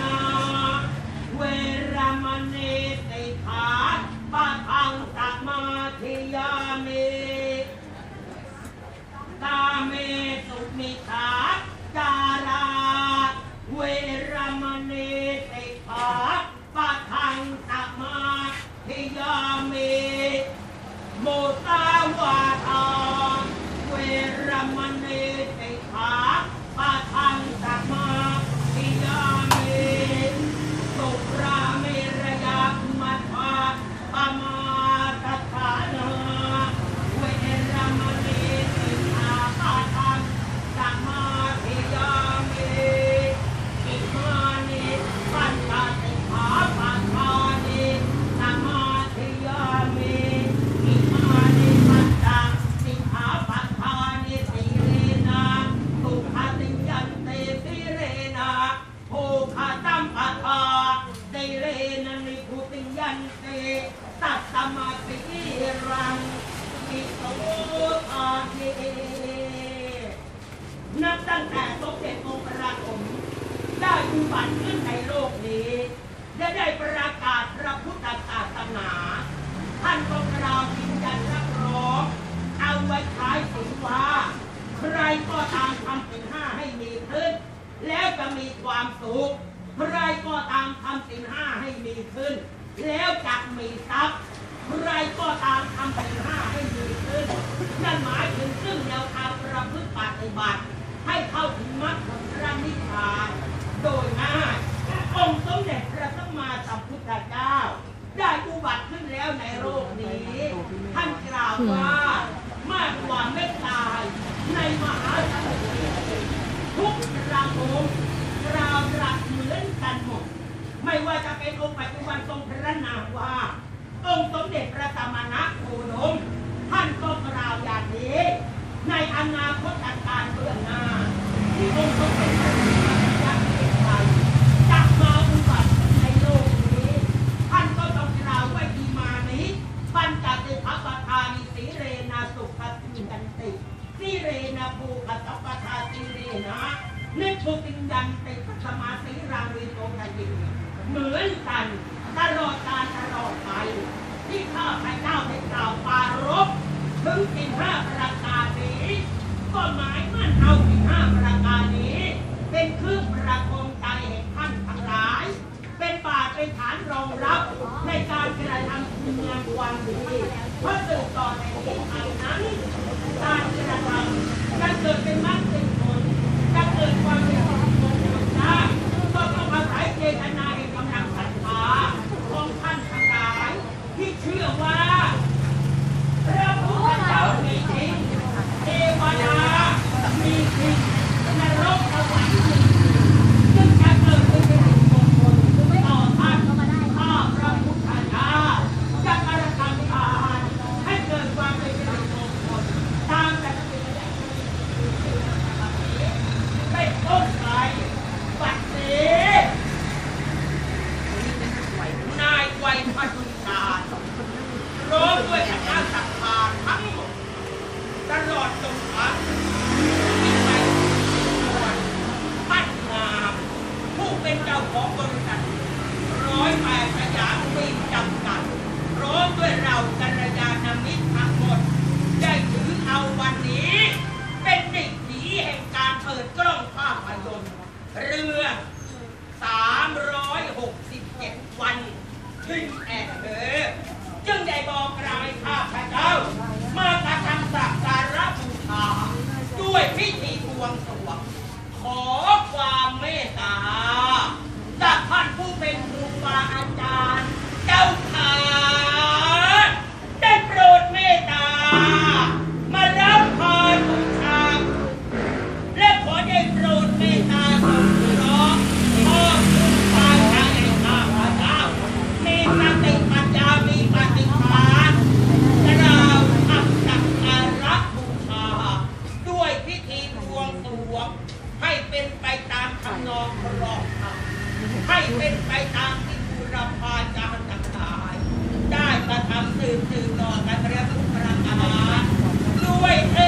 นาเวรมณีติขาปะทังสมาธิยามิตาเมสุมิขาจา อุบัติขึ้นในโลกนี้และได้ประกาศพระพุทธศาสนา ท่านก็กล่าวยืนยันรับรองเอาไว้ขายสินว่า ใครก็ตามทำสินห้าให้มีขึ้น แล้วจะมีความสุขใครก็ตามทำสินห้าให้มีขึ้น แล้วจะมีทรัพย์ใครก็ตามทำสินห้าให้มีขึ้นนั่นหมายถึงซึ่งแนวทางประพฤติปฏิบัติ ให้เข้าถึงมรรคผลพระนิพพาน โดยง่ายองค์สมเด็จพระสัมมาสัมพุทธเจ้า ได้อุบัติขึ้นแล้วในโลกนี้ ท่านกล่าวว่ามากกว่าเม็ดทรายใน มหาสมุทรทุกระองค์ราวรักเหมือนกันหมด ไม่ว่าจะเป็นองค์ปัจจุบันทรงพระนามว่าองค์สมเด็จพระสมณะโคดมท่านก็กล่าวอย่างนี้ในอนาคตการเบื้องหน้า ที่องค์สมเด็จพระสัมมาสัมพุทธเจ้าจะมาอุบัติในโลกนี้ ท่านก็ต้องกล่าวไว้ดีมานี้ปัญจติภปทานิสีเรนาสุขติกันติ สีเรนาภูขสัตปทาสิเรนะนิพพุติยันติสมาสีรางวิโตทยิเหมือนกันตลอดกาลตลอดไปที่ข้าพเจ้าได้กล่าวปารบถึงสิ่งห้าประการนี้ก็หมายมั่นเอาสิ่งห้าประการนี้ เป็นเครื่องประคองใจแห่งท่านทั้งหลาย เป็นบาตรเป็นฐานรองรับในการกระทำคุณงามความดีเพราะสืบต่อในที่ทางนั้นการกระทำจะเกิดเป็นมรรคเป็นผลจะเกิดความเป็นมงคลได้ก็ต้องอาศัยเจตนาแห่งกำลังศรัทธาของท่านทั้งหลาย ที่เชื่อว่า พระพุทธเจ้ามีจริงเทวดามีจริงนรกสวรรค์มีจริงจึงจะเกิดเป็นสิริมงคลต่อท่านข้าพระพุทธเจ้าจะกระทำทานให้เกิดความเป็นสิริมงคลตามแต่ละเป็นอย่างนี้เป็นต้นไปบัดนี้นายไวยพัฒนา ร้องด้วยคณะศรัทธาทั้งหมด ตลอดจนพันที่ไปควรพัฒนาผู้เป็นเจ้าของบริษัทร้อยแปดสยามมีจำกัดร้องด้วยเรากัลยาณมิตรทั้งหมด ได้ถือเอาวันนี้ เป็นดิถีแห่งการเปิดกล้องภาพยนตร์เรื่อง 367 วันขึ้นแอนเธอจึงได้บอกกล่าวให้ข้าพเจ้า มากระทำสักการะบูชาด้วยพิธีบวงสรวงขอความเมตตาจากท่านผู้เป็นครูบาอาจารย์ เจ้าขาได้โปรดเมตตา มารับพรบูชา และขอ ได้โปรดเมตตาสงเคราะห์พ่อคุณตาชาในข้าพเจ้ามีสติปัญญามีปฏิภาณกล่าวทำสักการะบูชา ด้วยพิธีบวงสรวงให้เป็นไปตามคำนองครองธรรมให้เป็นไปตามที่บุรพาจารย์ต่างๆได้กระทำสืบสืบต่อกันเรียกทุกประการด้วยเอ